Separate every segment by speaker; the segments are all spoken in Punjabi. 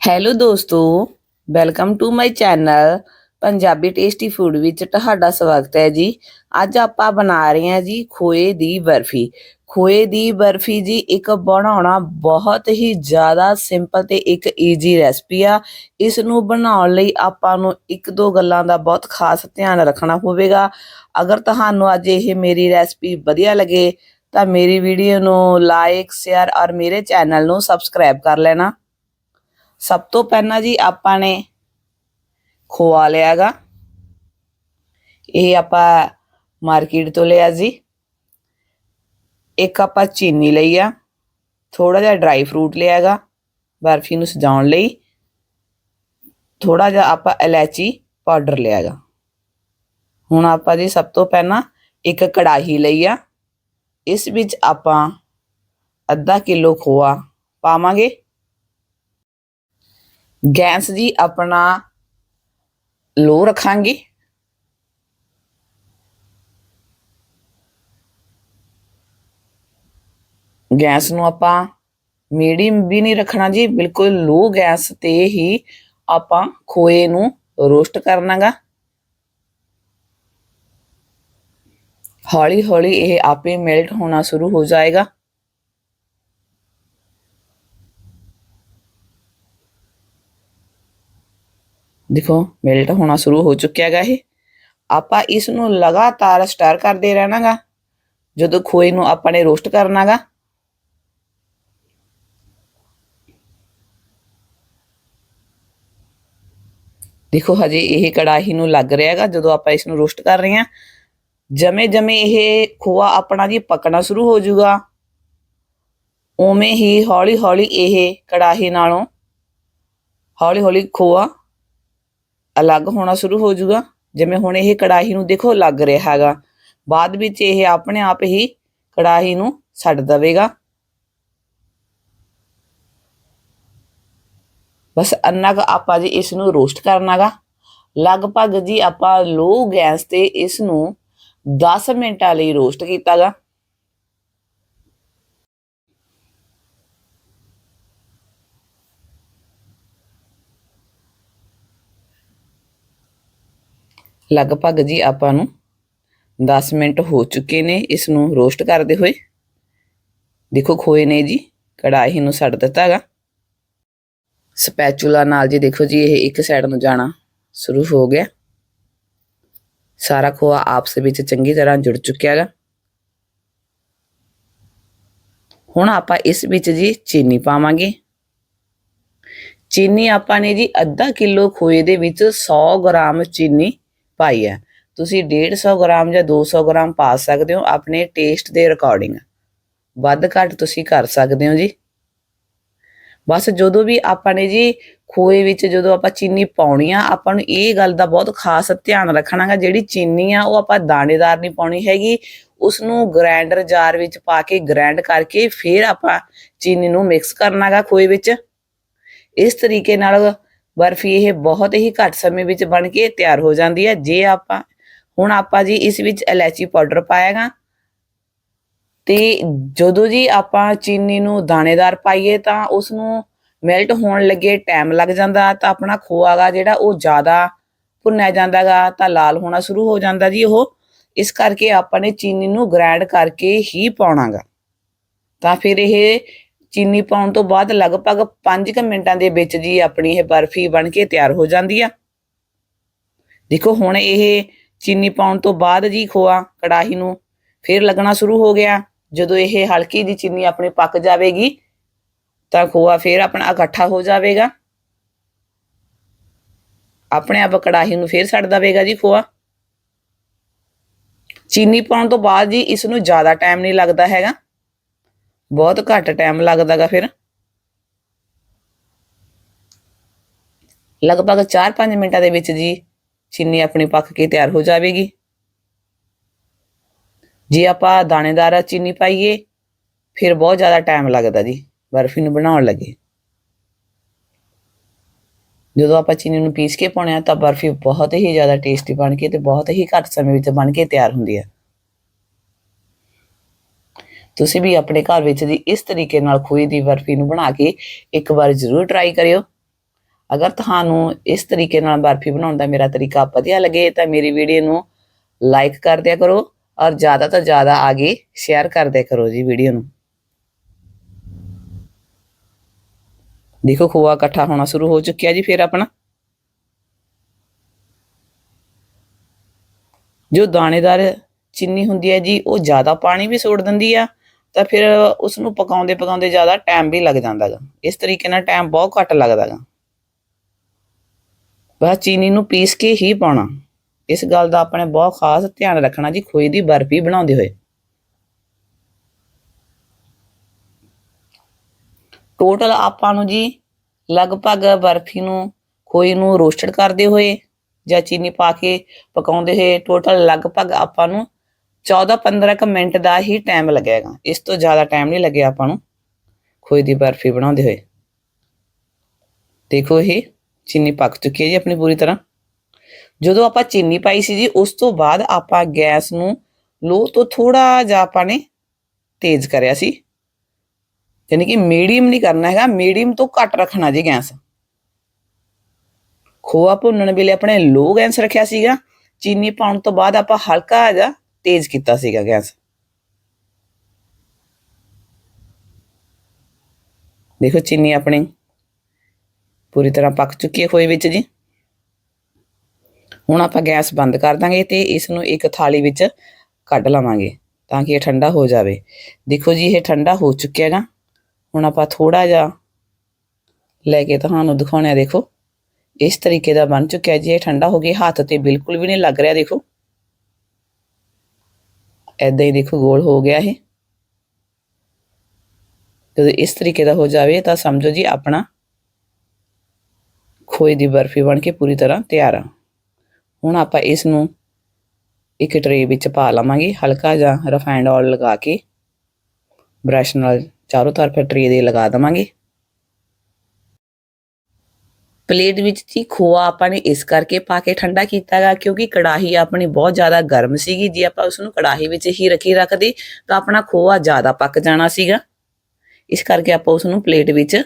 Speaker 1: ਹੈਲੋ ਦੋਸਤੋ welcome to my channel Punjabi tasty food ਵਿੱਚ ਤੁਹਾਡਾ ਸਵਾਗਤ ਹੈ ਜੀ। ਅੱਜ ਆਪਾਂ ਬਣਾ ਰਹੇ ਹਾਂ ਜੀ ਖੋਏ ਦੀ ਬਰਫੀ। ਖੋਏ ਦੀ ਬਰਫੀ ਜੀ ਇੱਕ ਬਣਾਉਣਾ ਬਹੁਤ ਹੀ ਜ਼ਿਆਦਾ ਸਿੰਪਲ ਤੇ ਇੱਕ ਈਜ਼ੀ ਰੈਸਪੀ ਆ। ਇਸ ਨੂੰ ਬਣਾਉਣ ਲਈ ਆਪਾਂ ਨੂੰ ਇੱਕ ਦੋ ਗੱਲਾਂ ਦਾ ਬਹੁਤ ਖਾਸ ਧਿਆਨ ਰੱਖਣਾ ਹੋਵੇਗਾ। ਅਗਰ ਤੁਹਾਨੂੰ ਅੱਜ ਇਹ ਮੇਰੀ ਰੈਸਪੀ ਵਧੀਆ ਲੱਗੇ, ਤਾਂ ਮੇਰੀ ਵੀਡੀਓ ਨੂੰ ਲਾਈਕ ਸ਼ੇਅਰ ਔਰ ਮੇਰੇ ਚੈਨਲ ਨੂੰ ਸਬਸਕ੍ਰਾਈਬ ਕਰ ਲੈਣਾ। ਸਭ ਤੋਂ ਪਹਿਲਾਂ ਜੀ ਆਪਾਂ ਨੇ ਖੋਆ ਲਿਆਗਾ। ਇਹ ਆਪਾਂ ਮਾਰਕੀਟ ਤੋਂ ਲਿਆ ਜੀ। ਇੱਕ ਆਪਾਂ ਚੀਨੀ ਲਈ ਆ। ਥੋੜਾ ਜਿਹਾ ਡਰਾਈ ਫਰੂਟ ਲਿਆਗਾ ਬਰਫੀ ਨੂੰ ਸਜਾਉਣ ਲਈ। ਥੋੜਾ ਜਿਹਾ ਆਪਾਂ ਇਲਾਇਚੀ ਪਾਊਡਰ ਲਿਆਗਾ। ਹੁਣ ਆਪਾਂ ਜੀ ਸਭ ਤੋਂ ਪਹਿਲਾਂ ਇੱਕ ਕੜਾਹੀ ਲਈ ਆ। ਇਸ ਵਿੱਚ ਆਪਾਂ ਅੱਧਾ ਕਿਲੋ ਖੋਆ ਪਾਵਾਂਗੇ। ਗੈਸ ਜੀ ਆਪਣਾ ਲੋ ਰੱਖਾਂਗੇ। ਗੈਸ ਨੂੰ ਆਪਾਂ ਮੀਡੀਅਮ ਵੀ ਨਹੀਂ ਰੱਖਣਾ ਜੀ, ਬਿਲਕੁਲ ਲੋ ਗੈਸ ਤੇ ਹੀ ਆਪਾਂ ਖੋਏ ਨੂੰ ਰੋਸਟ ਕਰਨਾਗਾ। ਹੌਲੀ ਹੌਲੀ ਇਹ ਆਪੇ ਮੈਲਟ ਹੋਣਾ ਸ਼ੁਰੂ ਹੋ ਜਾਏਗਾ। ਦੇਖੋ ਮੈਲਟ ਹੋਣਾ ਸ਼ੁਰੂ ਹੋ ਚੁੱਕਿਆ ਹੈਗਾ ਇਹ। ਆਪਾਂ ਇਸ ਨੂੰ ਲਗਾਤਾਰ ਸਟਰ ਕਰਦੇ ਰਹਿਣਾਗਾ, ਜਦੋਂ ਖੋਏ ਨੂੰ ਆਪਾਂ ਨੇ ਰੋਸਟ ਕਰਨਾਗਾ। ਦੇਖੋ, ਹਜੇ ਇਹ ਕੜਾਹੀ ਨੂੰ ਲੱਗ ਰਿਹਾ ਹੈਗਾ, ਜਦੋਂ ਆਪਾਂ ਇਸ ਨੂੰ ਰੋਸਟ ਕਰ ਰਹੇ ਹਾਂ। ਜਮੇ ਜਮੇ ਇਹ ਖੋਆ ਆਪਣਾ ਜੀ ਪੱਕਣਾ ਸ਼ੁਰੂ ਹੋ ਜਾਊਗਾ। ਉਵੇਂ ਹੀ ਹੌਲੀ ਹੌਲੀ ਇਹ ਕੜਾਹੀ ਨਾਲੋਂ ਹੌਲੀ ਹੌਲੀ ਖੋਆ ਅਲੱਗ ਹੋਣਾ ਸ਼ੁਰੂ ਹੋ ਜਾਊਗਾ ਜਿਵੇਂ ਹੁਣ ਇਹ ਕੜਾਹੀ ਨੂੰ ਦੇਖੋ ਲੱਗ ਰਿਹਾ ਹੈਗਾ। ਬਾਅਦ ਵਿੱਚ ਇਹ ਆਪਣੇ ਆਪ ਹੀ ਕੜਾਹੀ ਨੂੰ ਛੱਡ ਦੇਵੇਗਾ। ਬਸ ਅੰਨਾ ਕੁ ਆਪਾਂ ਜੀ ਇਸ ਨੂੰ ਰੋਸਟ ਕਰਨਾਗਾ। ਲਗਭਗ ਜੀ ਆਪਾਂ ਲੋ ਗੈਸ ਤੇ ਇਸ ਨੂੰ 10 ਮਿੰਟਾਂ ਲਈ ਰੋਸਟ ਕੀਤਾਗਾ। ਲਗਭਗ ਜੀ ਆਪਾਂ ਨੂੰ 10 ਮਿੰਟ ਹੋ ਚੁੱਕੇ ਨੇ ਇਸ ਨੂੰ ਰੋਸਟ ਕਰਦੇ ਹੋਏ। ਦੇਖੋ ਖੋਏ ਨੇ ਜੀ, ਕੜਾਹੀ ਨੂੰ ਛੱਡ ਦਿੱਤਾਗਾ ਸਪੈਚੂਲਾ ਨਾਲ ਜੀ ਦੇਖੋ ਜੀ ਇਹ ਇੱਕ ਸਾਈਡ ਨੂੰ ਜਾਣਾ ਸ਼ੁਰੂ ਹੋ ਗਿਆ। ਸਾਰਾ ਖੋਆ ਆਪਸ ਵਿੱਚ ਚੰਗੀ ਤਰ੍ਹਾਂ ਜੁੜ ਚੁੱਕਿਆ ਹੈਗਾ ਹੁਣ ਆਪਾਂ ਇਸ ਵਿੱਚ ਜੀ ਚੀਨੀ ਪਾਵਾਂਗੇ। ਚੀਨੀ ਆਪਾਂ ਨੇ ਜੀ ਅੱਧਾ ਕਿਲੋ ਖੋਏ ਦੇ ਵਿੱਚ 100 ਗ੍ਰਾਮ ਚੀਨੀ ਪਾਈ ਹੈ। ਤੁਸੀਂ 150 ਗ੍ਰਾਮ ਜਾਂ 200 ਗ੍ਰਾਮ ਪਾ ਸਕਦੇ ਹੋ ਆਪਣੇ ਟੇਸਟ ਦੇ ਅਕੋਰਡਿੰਗ ਵੱਧ ਘੱਟ ਤੁਸੀਂ ਕਰ ਸਕਦੇ ਹੋ ਜੀ। ਬਸ ਜਦੋਂ ਵੀ ਆਪਾਂ ਨੇ ਜੀ ਖੋਏ ਵਿੱਚ ਜਦੋਂ ਆਪਾਂ ਚੀਨੀ ਪਾਉਣੀ ਆ, ਆਪਾਂ ਨੂੰ ਇਹ ਗੱਲ ਦਾ ਬਹੁਤ ਖਾਸ ਧਿਆਨ ਰੱਖਣਾਗਾ ਜਿਹੜੀ ਚੀਨੀ ਆ ਉਹ ਆਪਾਂ ਦਾਣੇਦਾਰ ਨਹੀਂ ਪਾਉਣੀ ਹੈਗੀ। ਉਸ ਨੂੰ ਗ੍ਰਾਈਂਡਰ ਜਾਰ ਵਿੱਚ ਪਾ ਕੇ ਗ੍ਰਾਈਂਡ ਕਰਕੇ ਫਿਰ ਆਪਾਂ ਚੀਨੀ ਨੂੰ ਮਿਕਸ ਕਰਨਾਗਾ ਖੋਏ ਵਿੱਚ। ਇਸ ਤਰੀਕੇ ਨਾਲ ਬਰਫੀ ਇਹ ਬਹੁਤ ਹੀ ਘੱਟ ਸਮੇਂ ਵਿੱਚ ਬਣ ਕੇ ਤਿਆਰ ਹੋ ਜਾਂਦੀ ਹੈ। ਜੇ ਆਪਾਂ, ਹੁਣ ਆਪਾਂ ਜੀ ਇਸ ਵਿੱਚ ਇਲਾਇਚੀ ਪਾਊਡਰ ਪਾਏਗਾ, ਤੇ ਜਦੋਂ ਜੀ ਆਪਾਂ ਚੀਨੀ ਨੂੰ ਦਾਣੇਦਾਰ ਪਾਈਏ ਤਾਂ ਉਸ ਨੂੰ ਮੈਲਟ ਹੋਣ ਲੱਗੇ ਟਾਈਮ ਲੱਗ ਜਾਂਦਾ ਤਾਂ ਆਪਣਾ ਖੋਆਗਾ ਜਿਹੜਾ ਉਹ ਜ਼ਿਆਦਾ ਭੁੰਨਿਆ ਜਾਂਦਾਗਾ ਤਾਂ ਲਾਲ ਹੋਣਾ ਸ਼ੁਰੂ ਹੋ ਜਾਂਦਾ ਜੀ ਉਹ। ਇਸ ਕਰਕੇ ਆਪਾਂ ਨੇ ਚੀਨੀ ਨੂੰ ਗ੍ਰਾਈਂਡ ਕਰਕੇ ਹੀ ਪਾਉਣਾਗਾ। ਤਾਂ ਫਿਰ ਇਹ ਚੀਨੀ ਪਾਉਣ ਤੋਂ ਬਾਅਦ ਲਗਭਗ 5 ਮਿੰਟਾਂ ਦੇ ਵਿੱਚ ਜੀ ਆਪਣੀ ਇਹ ਬਰਫੀ ਬਣ ਕੇ ਤਿਆਰ ਹੋ ਜਾਂਦੀ ਆ। ਦੇਖੋ ਹੁਣ ਇਹ ਚੀਨੀ ਪਾਉਣ ਤੋਂ ਬਾਅਦ ਜੀ ਖੋਆ, ਕੜਾਹੀ ਨੂੰ ਫਿਰ ਲੱਗਣਾ ਸ਼ੁਰੂ ਹੋ ਗਿਆ। ਜਦੋਂ ਇਹ ਹਲਕੀ ਦੀ ਚੀਨੀ ਆਪਣੀ ਪੱਕ ਜਾਵੇਗੀ, ਤਾਂ ਖੋਆ ਫਿਰ ਆਪਣਾ ਇਕੱਠਾ ਹੋ ਜਾਵੇਗਾ। ਆਪਣੇ ਆਪ ਕੜਾਹੀ ਨੂੰ ਫਿਰ ਛੱਡ ਦੇਵੇਗਾ ਜੀ ਖੋਆ। ਚੀਨੀ ਪਾਉਣ ਤੋਂ ਬਾਅਦ ਜੀ ਇਸ ਨੂੰ ਜ਼ਿਆਦਾ ਟਾਈਮ ਨਹੀਂ ਲੱਗਦਾ ਹੈਗਾ। ਬਹੁਤ ਘੱਟ ਟਾਈਮ ਲੱਗਦਾਗਾ ਫਿਰ। ਲਗਭਗ 4-5 ਮਿੰਟਾਂ ਦੇ ਵਿੱਚ ਜੀ ਚੀਨੀ ਆਪਣੀ ਪੱਕ ਕੇ ਤਿਆਰ ਹੋ ਜਾਵੇਗੀ। ਜੇ ਆਪਾਂ ਦਾਣੇਦਾਰ ਚੀਨੀ ਪਾਈਏ, ਫਿਰ ਬਹੁਤ ਜ਼ਿਆਦਾ ਟਾਈਮ ਲੱਗਦਾ ਜੀ, ਬਰਫੀ ਨੂੰ ਬਣਾਉਣ ਲੱਗੇ। ਜਦੋਂ ਆਪਾਂ ਚੀਨੀ ਨੂੰ ਪੀਸ ਕੇ ਪਾਉਣੇ ਆ, ਤਾਂ ਬਰਫੀ ਬਹੁਤ ਹੀ ਜ਼ਿਆਦਾ ਟੇਸਟੀ ਬਣ ਕੇ ਤੇ ਬਹੁਤ ਹੀ ਘੱਟ ਸਮੇਂ ਵਿੱਚ ਬਣ ਕੇ ਤਿਆਰ ਹੁੰਦੀ ਹੈ ਤੁਸੀਂ ਵੀ ਆਪਣੇ ਘਰ ਵਿੱਚ ਦੀ ਇਸ ਤਰੀਕੇ ਨਾਲ ਖੋਏ ਦੀ ਬਰਫੀ ਨੂੰ ਬਣਾ ਕੇ ਇੱਕ ਵਾਰ ਜ਼ਰੂਰ ਟਰਾਈ ਕਰਿਓ। ਅਗਰ ਤੁਹਾਨੂੰ ਇਸ ਤਰੀਕੇ ਨਾਲ ਬਰਫੀ ਬਣਾਉਣ ਦਾ ਮੇਰਾ ਤਰੀਕਾ ਵਧੀਆ ਲੱਗੇ ਤਾਂ ਮੇਰੀ ਵੀਡੀਓ ਨੂੰ ਲਾਈਕ ਕਰ ਦਿਆ ਕਰੋ ਔਰ ਜ਼ਿਆਦਾ ਤੋਂ ਜ਼ਿਆਦਾ ਆਗੇ ਸ਼ੇਅਰ ਕਰ ਦਿਆ ਕਰੋ ਜੀ ਵੀਡੀਓ ਨੂੰ। ਦੇਖੋ ਖੋਆ ਇਕੱਠਾ ਹੋਣਾ ਸ਼ੁਰੂ ਹੋ ਚੁੱਕਿਆ ਜੀ ਫਿਰ ਆਪਣਾ। ਜੋ ਦਾਣੇਦਾਰ ਚੀਨੀ ਹੁੰਦੀ ਹੈ ਜੀ, ਉਹ ਜ਼ਿਆਦਾ ਪਾਣੀ ਵੀ ਛੋੜ ਦਿੰਦੀ ਆ ਤਾਂ ਫਿਰ ਉਸ ਨੂੰ ਪਕਾਉਂਦੇ ਪਕਾਉਂਦੇ ਜ਼ਿਆਦਾ ਟਾਈਮ ਵੀ ਲੱਗ ਜਾਂਦਾ ਗਾ ਇਸ ਤਰੀਕੇ ਨਾਲ ਟਾਈਮ ਬਹੁਤ ਘੱਟ ਲੱਗਦਾ ਗਾ ਬਸ ਚੀਨੀ ਨੂੰ ਪੀਸ ਕੇ ਹੀ ਪਾਉਣਾ। ਇਸ ਗੱਲ ਦਾ ਆਪਣੇ ਬਹੁਤ ਖਾਸ ਧਿਆਨ ਰੱਖਣਾ ਜੀ ਖੋਏ ਦੀ ਬਰਫੀ ਬਣਾਉਂਦੇ ਹੋਏ। ਟੋਟਲ ਆਪਾਂ ਨੂੰ ਜੀ ਲਗਭਗ ਬਰਫੀ ਨੂੰ ਖੋਏ ਨੂੰ ਰੋਸਟਡ ਕਰਦੇ ਹੋਏ ਜਾਂ ਚੀਨੀ ਪਾ ਕੇ ਪਕਾਉਂਦੇ ਹੋਏ ਟੋਟਲ ਲਗਭਗ ਆਪਾਂ ਨੂੰ 14-15 ਕ ਮਿੰਟ ਦਾ ਹੀ ਟਾਈਮ ਲੱਗੇਗਾ। ਇਸ ਤੋਂ ਜ਼ਿਆਦਾ ਟਾਈਮ ਨਹੀਂ ਲੱਗਿਆ ਆਪਾਂ ਨੂੰ। ਖੋਏ ਦੀ ਬਰਫੀ ਬਣਾਉਂਦੇ ਹੋਏ। ਦੇਖੋ ਇਹ ਚੀਨੀ ਪੱਕ ਚੁੱਕੀ ਹੈ ਜੀ ਆਪਣੀ ਪੂਰੀ ਤਰ੍ਹਾਂ। ਜਦੋਂ ਆਪਾਂ ਚੀਨੀ ਪਾਈ ਸੀ ਜੀ, ਉਸ ਤੋਂ ਬਾਅਦ ਆਪਾਂ ਗੈਸ ਨੂੰ ਲੋ ਤੋਂ ਥੋੜਾ ਜਿਹਾ ਆਪਾਂ ਨੇ ਤੇਜ਼ ਕਰਿਆ ਸੀ। ਯਾਨੀ ਕਿ ਮੀਡੀਅਮ ਨਹੀਂ ਕਰਨਾ ਹੈਗਾ ਮੀਡੀਅਮ ਤੋਂ ਘੱਟ ਰੱਖਣਾ ਜੀ ਗੈਸ। ਖੋਆ ਭੁੰਨਣ ਵੇਲੇ ਆਪਣੇ ਲੋ ਗੈਸ ਰੱਖਿਆ ਸੀਗਾ। ਚੀਨੀ ਪਾਉਣ ਤੋਂ ਬਾਅਦ ਆਪਾਂ ਹਲਕਾ ਜਿਹਾ ਤੇਜ਼ ਕੀਤਾ ਸੀਗਾ ਗੈਸ। ਦੇਖੋ ਚੀਨੀ ਆਪਣੀ ਪੂਰੀ ਤਰ੍ਹਾਂ ਪੱਕ ਚੁੱਕੀ ਹੈ ਖੋਏ ਵਿੱਚ ਜੀ। ਹੁਣ ਆਪਾਂ ਗੈਸ ਬੰਦ ਕਰ ਦਾਂਗੇ ਤੇ ਇਸ ਨੂੰ ਇੱਕ ਥਾਲੀ ਵਿੱਚ ਕੱਢ ਲਵਾਂਗੇ ਤਾਂ ਕਿ ਇਹ ਠੰਡਾ ਹੋ ਜਾਵੇ। ਦੇਖੋ ਜੀ, ਇਹ ਠੰਡਾ ਹੋ ਚੁੱਕਿਆ ਹੈਗਾ। ਹੁਣ ਆਪਾਂ ਥੋੜਾ ਜਿਹਾ ਲੈ ਕੇ ਤੁਹਾਨੂੰ ਦਿਖਾਉਣਿਆ ਦੇਖੋ। ਇਸ ਤਰੀਕੇ ਦਾ ਬਣ ਚੁੱਕਿਆ ਜੀ, ਇਹ ਠੰਡਾ ਹੋ ਗਿਆ ਹੱਥ ਤੇ ਬਿਲਕੁਲ ਵੀ ਨਹੀਂ ਲੱਗ ਰਿਹਾ, ਦੇਖੋ। ਐਦਾਂ ਹੀ ਦੇਖੋ ਗੋਲ ਹੋ ਗਿਆ ਇਹ। ਜਦੋਂ ਇਸ ਤਰੀਕੇ ਦਾ ਹੋ ਜਾਵੇ ਤਾਂ ਸਮਝੋ ਜੀ ਆਪਣਾ ਖੋਏ ਦੀ ਬਰਫੀ ਬਣ ਕੇ ਪੂਰੀ ਤਰ੍ਹਾਂ ਤਿਆਰ ਆ। ਹੁਣ ਆਪਾਂ ਇਸ ਨੂੰ ਇੱਕ ਟਰੇ ਵਿੱਚ ਪਾ ਲਵਾਂਗੇ, ਹਲਕਾ ਜਿਹਾ ਰਿਫਾਈਂਡ ਆਇਲ ਲਗਾ ਕੇ ਬ੍ਰਸ਼ ਨਾਲ ਚਾਰੋਂ ਤਰਫ ਟਰੇ ਦੇ ਲਗਾ ਦਵਾਂਗੇ। ਪਲੇਟ ਵਿੱਚ ਜੀ ਖੋਆ ਆਪਾਂ ਨੇ ਇਸ ਕਰਕੇ ਪਾ ਕੇ ਠੰਡਾ ਕੀਤਾਗਾ, ਕਿਉਂਕਿ ਕੜਾਹੀ ਆਪਣੀ ਬਹੁਤ ਜ਼ਿਆਦਾ ਗਰਮ ਸੀਗੀ, ਜੇ ਆਪਾਂ ਉਸ ਨੂੰ ਕੜਾਹੀ ਵਿੱਚ ਹੀ ਰੱਖੀ ਰੱਖਦੇ, ਤਾਂ ਆਪਣਾ ਖੋਆ ਜ਼ਿਆਦਾ ਪੱਕ ਜਾਣਾ ਸੀਗਾ। ਇਸ ਕਰਕੇ ਆਪਾਂ ਉਸ ਨੂੰ ਪਲੇਟ ਵਿੱਚ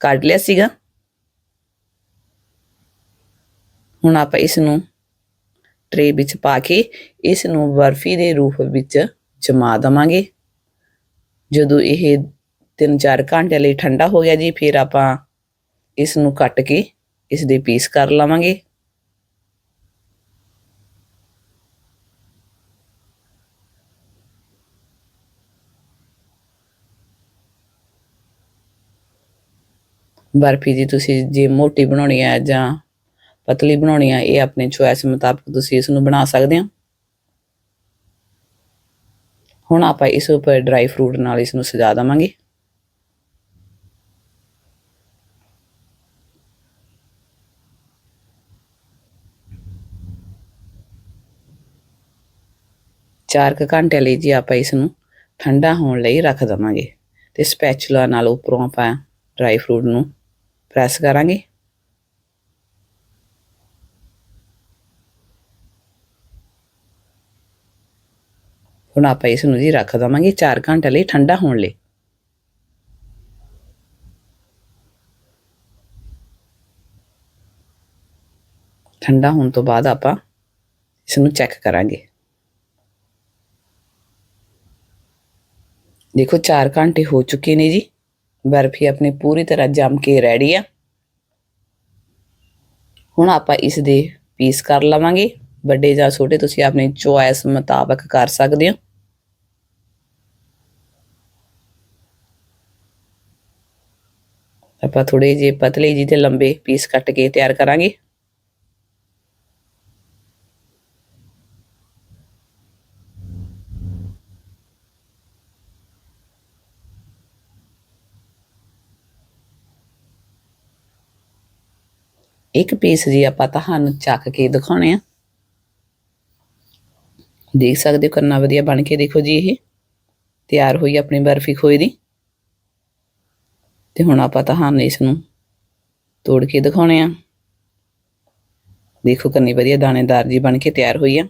Speaker 1: ਕੱਢ ਲਿਆ ਸੀਗਾ। ਹੁਣ ਆਪਾਂ ਇਸ ਨੂੰ ਟਰੇ ਵਿੱਚ ਪਾ ਕੇ ਇਸ ਨੂੰ ਬਰਫੀ ਦੇ ਰੂਪ ਵਿੱਚ ਜਮਾ ਦਵਾਂਗੇ। ਜਦੋਂ ਇਹ 3-4 ਘੰਟੇ ਲਈ ਠੰਡਾ ਹੋ ਗਿਆ ਜੀ, ਫਿਰ ਆਪਾਂ ਇਸ ਨੂੰ ਕੱਟ ਕੇ ਇਸ ਦੇ ਪੀਸ ਕਰ ਲਵਾਂਗੇ। ਬਰਫੀ ਜੀ, ਤੁਸੀਂ ਜੇ ਮੋਟੀ ਬਣਾਉਣੀ ਹੈ ਜਾਂ ਪਤਲੀ ਬਣਾਉਣੀ ਹੈ ਇਹ ਆਪਣੇ ਚੁਆਇਸ ਮੁਤਾਬਕ ਤੁਸੀਂ ਇਸ ਨੂੰ ਬਣਾ ਸਕਦੇ ਹੋ। ਹੁਣ ਆਪਾਂ ਇਸ ਉੱਪਰ ਡਰਾਈ ਫਰੂਟ ਨਾਲ ਇਸ ਨੂੰ ਸਜਾ ਦਵਾਂਗੇ। ਚਾਰ ਕੁ ਘੰਟੇ ਲਈ ਜੀ ਆਪਾਂ ਇਸ ਨੂੰ ਠੰਡਾ ਹੋਣ ਲਈ ਰੱਖ ਦਵਾਂਗੇ। ਤੇ ਸਪੈਚੂਲਾ ਨਾਲ ਉੱਪਰੋਂ ਆਪਾਂ ਡਰਾਈ ਫਰੂਟ ਨੂੰ ਪ੍ਰੈਸ ਕਰਾਂਗੇ। ਹੁਣ ਆਪਾਂ ਇਸ ਨੂੰ ਜੀ ਰੱਖ ਦਵਾਂਗੇ 4 ਘੰਟੇ ਲਈ ਠੰਡਾ ਹੋਣ ਲਈ। ਠੰਡਾ ਹੋਣ ਤੋਂ ਬਾਅਦ ਆਪਾਂ ਇਸ ਨੂੰ ਚੈੱਕ ਕਰਾਂਗੇ। ਦੇਖੋ 4 ਘੰਟੇ ਹੋ ਚੁੱਕੇ ਨੇ ਜੀ। ਬਰਫੀ ਆਪਣੀ ਪੂਰੀ ਤਰ੍ਹਾਂ ਜੰਮ ਕੇ ਰੈਡੀ ਆ। ਹੁਣ ਆਪਾਂ ਇਸ ਦੇ ਪੀਸ ਕਰ ਲਵਾਂਗੇ। ਵੱਡੇ ਜਾਂ ਛੋਟੇ ਤੁਸੀਂ ਆਪਣੀ ਚੋਇਸ ਮੁਤਾਬਕ ਕਰ ਸਕਦੇ ਹੋ। ਆਪਾਂ ਥੋੜੇ ਜਿਹੇ ਪਤਲੇ ਜਿਹੇ ਤੇ ਲੰਬੇ ਪੀਸ ਕੱਟ ਕੇ ਤਿਆਰ ਕਰਾਂਗੇ। ਇੱਕ ਪੀਸ ਜੀ ਆਪਾਂ ਤੁਹਾਨੂੰ ਚੱਕ ਕੇ ਦਿਖਾਉਣੇ ਆ। ਦੇਖ ਸਕਦੇ ਹੋ ਕਿੰਨਾ ਵਧੀਆ ਬਣ ਕੇ ਦੇਖੋ ਜੀ ਇਹ। ਤਿਆਰ ਹੋਈ ਆਪਣੀ ਬਰਫੀ ਖੋਏ ਦੀ। ਤੇ ਹੁਣ ਆਪਾਂ ਤੁਹਾਨੂੰ ਇਸ ਨੂੰ ਤੋੜ ਕੇ ਦਿਖਾਉਣੇ ਆ। ਦੇਖੋ ਕਿੰਨੀ ਵਧੀਆ ਦਾਣੇਦਾਰ ਜੀ ਬਣ ਕੇ ਤਿਆਰ ਹੋਈ ਆ।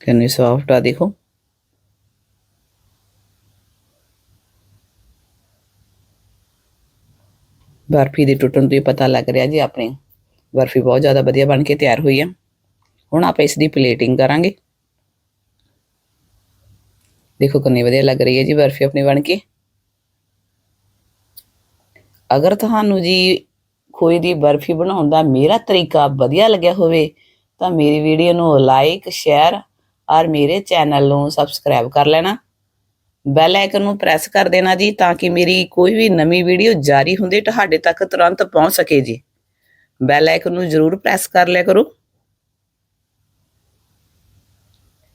Speaker 1: ਕਿੰਨੀ ਸੌਫਟ ਆ ਦੇਖੋ। ਬਰਫੀ ਦੇ ਟੁੱਟਣ ਤੋਂ ਹੀ ਪਤਾ ਲੱਗ ਰਿਹਾ ਜੀ ਆਪਣੀ। ਬਰਫੀ ਬਹੁਤ ਜ਼ਿਆਦਾ ਵਧੀਆ ਬਣ ਕੇ ਤਿਆਰ ਹੋਈ ਆ। ਹੁਣ ਆਪਾਂ ਇਸ ਦੀ ਪਲੇਟਿੰਗ ਕਰਾਂਗੇ। ਦੇਖੋ ਕਿੰਨੀ ਵਧੀਆ ਲੱਗ ਰਹੀ ਹੈ ਜੀ ਬਰਫੀ ਆਪਣੀ ਬਣ ਕੇ। ਅਗਰ ਤੁਹਾਨੂੰ ਜੀ ਖੋਏ ਦੀ ਬਰਫੀ ਬਣਾਉਣ ਦਾ ਮੇਰਾ ਤਰੀਕਾ ਵਧੀਆ ਲੱਗਿਆ ਹੋਵੇ, ਤਾਂ ਮੇਰੀ ਵੀਡੀਓ ਨੂੰ ਲਾਈਕ ਸ਼ੇਅਰ ਔਰ ਮੇਰੇ ਚੈਨਲ ਨੂੰ ਸਬਸਕ੍ਰਾਈਬ ਕਰ ਲੈਣਾ। ਬੈਲ ਆਈਕਨ ਨੂੰ ਪ੍ਰੈਸ ਕਰ ਦੇਣਾ ਜੀ ਤਾਂ ਕਿ ਮੇਰੀ ਕੋਈ ਵੀ ਨਵੀਂ ਵੀਡੀਓ ਜਾਰੀ ਹੁੰਦੇ ਤੁਹਾਡੇ ਤੱਕ ਤੁਰੰਤ ਪਹੁੰਚ ਸਕੇ ਜੀ। ਬੈਲ ਆਈਕਨ ਨੂੰ ਜ਼ਰੂਰ ਪ੍ਰੈਸ ਕਰ ਲਿਆ ਕਰੋ।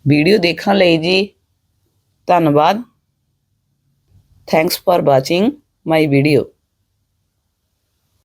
Speaker 1: ਵੀਡੀਓ ਦੇਖਣ ਲਈ ਜੀ, ਧੰਨਵਾਦ। Thanks for watching my video